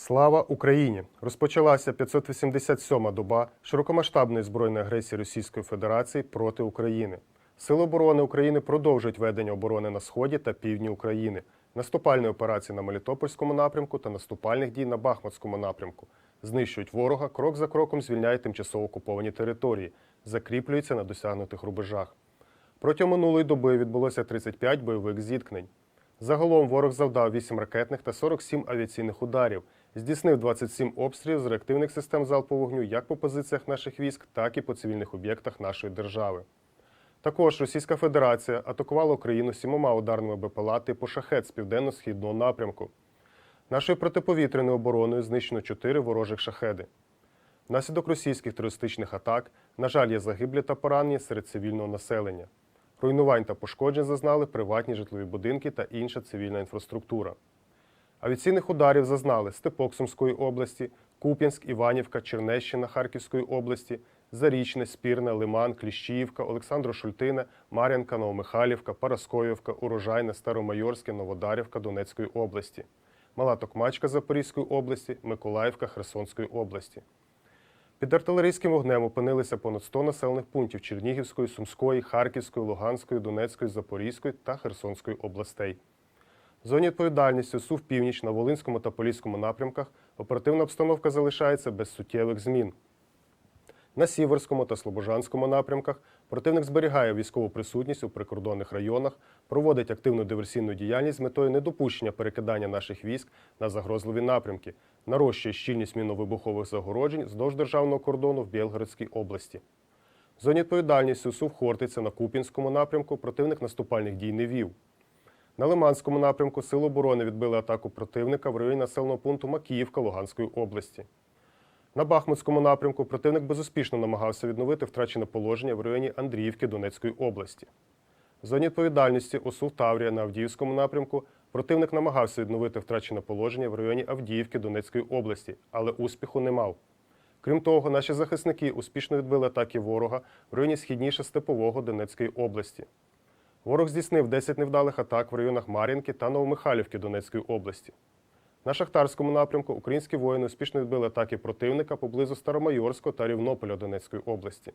Слава Україні! Розпочалася 587-ма доба широкомасштабної збройної агресії Російської Федерації проти України. Сили оборони України продовжують ведення оборони на сході та півдні України, наступальні операції на Мелітопольському напрямку та наступальних дій на Бахмутському напрямку. Знищують ворога, крок за кроком звільняють тимчасово окуповані території, закріплюються на досягнутих рубежах. Протягом минулої доби відбулося 35 бойових зіткнень. Загалом ворог завдав 8 ракетних та 47 авіаційних ударів, здійснив 27 обстрілів з реактивних систем залпового вогню як по позиціях наших військ, так і по цивільних об'єктах нашої держави. Також Російська Федерація атакувала Україну сімома ударними БПЛА типу шахет з південно-східного напрямку. Нашою протиповітряною обороною знищено 4 ворожих шахеди. Внаслідок російських терористичних атак, на жаль, є загиблі та поранені серед цивільного населення. Руйнувань та пошкоджень зазнали приватні житлові будинки та інша цивільна інфраструктура. Авіаційних ударів зазнали Степок Сумської області, Куп'янськ, Іванівка, Чернещина Харківської області, Зарічне, Спірне, Лиман, Кліщіївка, Олександро Шультине, Мар'янка, Новомихайлівка, Параскоївка, Урожайне, Старомайорське, Новодарівка Донецької області, Мала Токмачка Запорізької області, Миколаївка Херсонської області. Під артилерійським вогнем опинилися понад 100 населених пунктів Чернігівської, Сумської, Харківської, Луганської, Донецької, Запорізької та Херсонської областей. В зоні відповідальності СУВ Північ на Волинському та Поліському напрямках оперативна обстановка залишається без суттєвих змін. На Сіверському та Слобожанському напрямках противник зберігає військову присутність у прикордонних районах, проводить активну диверсійну діяльність з метою недопущення перекидання наших військ на загрозливі напрямки, нарощує щільність мінно-вибухових загороджень вздовж державного кордону в Білгородській області. В зоні відповідальності СУВ Хортиця на Купінському напрямку противник наступальних дій не вів. На Лиманському напрямку Сили оборони відбили атаку противника в районі населеного пункту Макіївка Луганської області. На Бахмутському напрямку противник безуспішно намагався відновити втрачене положення в районі Андріївки Донецької області. В зоні відповідальності ОСУ Таврія на Авдіївському напрямку противник намагався відновити втрачене положення в районі Авдіївки Донецької області, але успіху не мав. Крім того, наші захисники успішно відбили атаки ворога в районі східніше Степового Донецької області. Ворог здійснив 10 невдалих атак в районах Мар'їнки та Новомихайлівки Донецької області. На Шахтарському напрямку українські воїни успішно відбили атаки противника поблизу Старомайорського та Рівнополя Донецької області.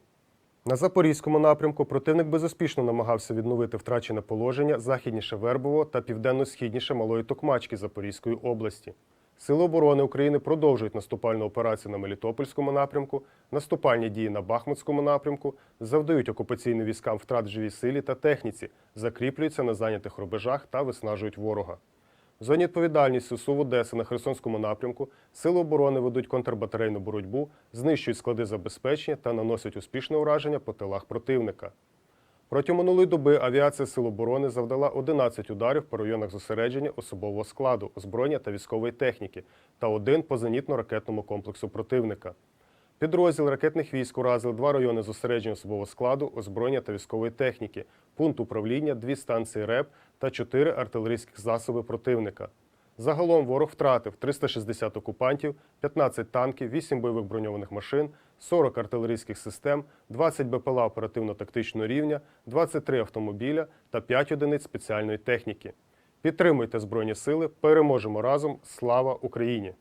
На Запорізькому напрямку противник безуспішно намагався відновити втрачене положення західніше Вербового та південно-східніше Малої Токмачки Запорізької області. Сили оборони України продовжують наступальну операцію на Мелітопольському напрямку, наступальні дії на Бахмутському напрямку, завдають окупаційним військам втрат в живій силі та техніці, закріплюються на зайнятих рубежах та виснажують ворога. В зоні відповідальності СУВ Одеси на Херсонському напрямку Сили оборони ведуть контрбатарейну боротьбу, знищують склади забезпечення та наносять успішне ураження по тилах противника. Протягом минулої доби авіація Сил оборони завдала 11 ударів по районах зосередження особового складу, озброєння та військової техніки та один по зенітно-ракетному комплексу противника. Підрозділ ракетних військ уразили два райони зосередження особового складу, озброєння та військової техніки, пункт управління, дві станції РЕП та чотири артилерійських засоби противника. Загалом ворог втратив 360 окупантів, 15 танків, 8 бойових броньованих машин, 40 артилерійських систем, 20 БПЛА оперативно-тактичного рівня, 23 автомобіля та 5 одиниць спеціальної техніки. Підтримуйте Збройні Сили, переможемо разом! Слава Україні!